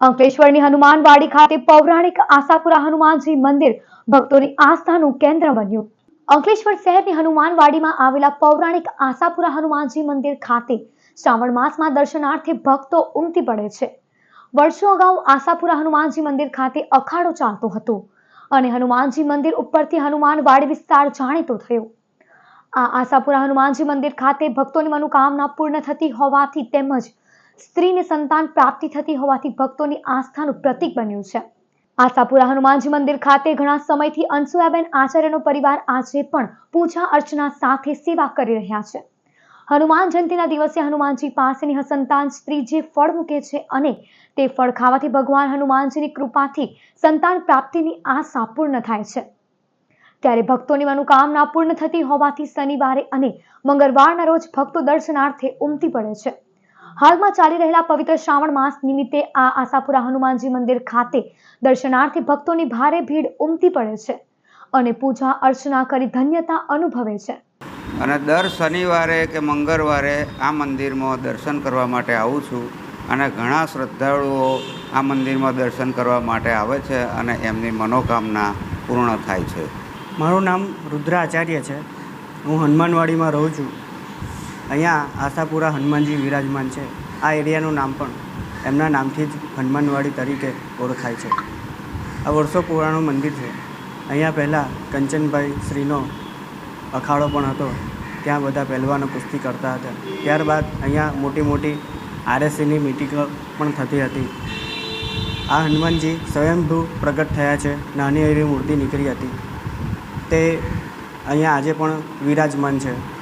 અંકલેશ્વરની હનુમાનવાડી ખાતે પૌરાણિક આશાપુરા હનુમાનજી મંદિર ભક્તોની આસ્થાનું કેન્દ્ર બન્યું. અંકલેશ્વર શહેરની હનુમાનવાડીમાં આવેલા પૌરાણિક આશાપુરા હનુમાનજી મંદિર ખાતે શ્રાવણ માસમાં દર્શનાર્થે ભક્તો ઉમટી પડે છે. વર્ષો અગાઉ આશાપુરા હનુમાનજી મંદિર ખાતે અખાડો ચાલતો હતો અને હનુમાનજી મંદિર ઉપરથી હનુમાનવાડી વિસ્તાર જાણીતો થયો. આ આશાપુરા હનુમાનજી મંદિર ખાતે ભક્તોની મનોકામના પૂર્ણ થતી હોવાથી તેમજ સ્ત્રીને સંતાન પ્રાપ્તિ થતી હોવાથી ભક્તોની આસ્થાનું પ્રતીક બન્યું છે. આશાપુરા હનુમાનજી મંદિર ખાતે ઘણા સમયથી અનસુયાબેન આચાર્યનો પરિવાર આજે પણ પૂજા અર્ચના સાથે સેવા કરી રહ્યા છે. હનુમાન જયંતિના દિવસે હનુમાનજી પાસેની સંતાન સ્ત્રી જે ફળ મૂકે છે અને તે ફળ ખાવાથી ભગવાન હનુમાનજીની કૃપાથી સંતાન પ્રાપ્તિની આશા પૂર્ણ થાય છે. ત્યારે ભક્તોની મનોકામના પૂર્ણ થતી હોવાથી શનિવારે અને મંગળવારના રોજ ભક્તો દર્શનાર્થે ઉમટી પડે છે. હાલમાં ચાલી રહેલા પવિત્ર શ્રાવણ માસ નિમિત્તે આ આશાપુરા હનુમાનજી મંદિર ખાતે દર્શનાર્થે ભક્તોની ભારે ભીડ ઉમટી પડે છે અને પૂજા અર્ચના કરી ધન્યતા અનુભવે છે. અને દર શનિવારે કે મંગળવારે આ મંદિરમાં દર્શન કરવા માટે આવું છું અને ઘણા શ્રદ્ધાળુઓ આ મંદિરમાં દર્શન કરવા માટે આવે છે અને એમની મનોકામના પૂર્ણ થાય છે. મારું નામ રુદ્રાચાર્ય છે. હું હનુમાનવાડીમાં રહું છું. અહીંયા આશાપુરા હનુમાનજી વિરાજમાન છે. આ એરિયાનું નામ પણ એમના નામથી જ હનુમાનવાડી તરીકે ઓળખાય છે. આ વર્ષો પુરાણું મંદિર છે. અહીંયા પહેલાં કંચનભાઈ શ્રીનો અખાડો પણ હતો. ત્યાં બધા પહેલવાનો કુસ્તી કરતા હતા. ત્યારબાદ અહીંયા મોટી મોટી આરએસસીની મિટિંગો પણ થતી હતી. આ હનુમાનજી સ્વયંભૂ પ્રગટ થયા છે. નાની એવી મૂર્તિ નીકળી હતી. તે અહીંયા આજે પણ વિરાજમાન છે.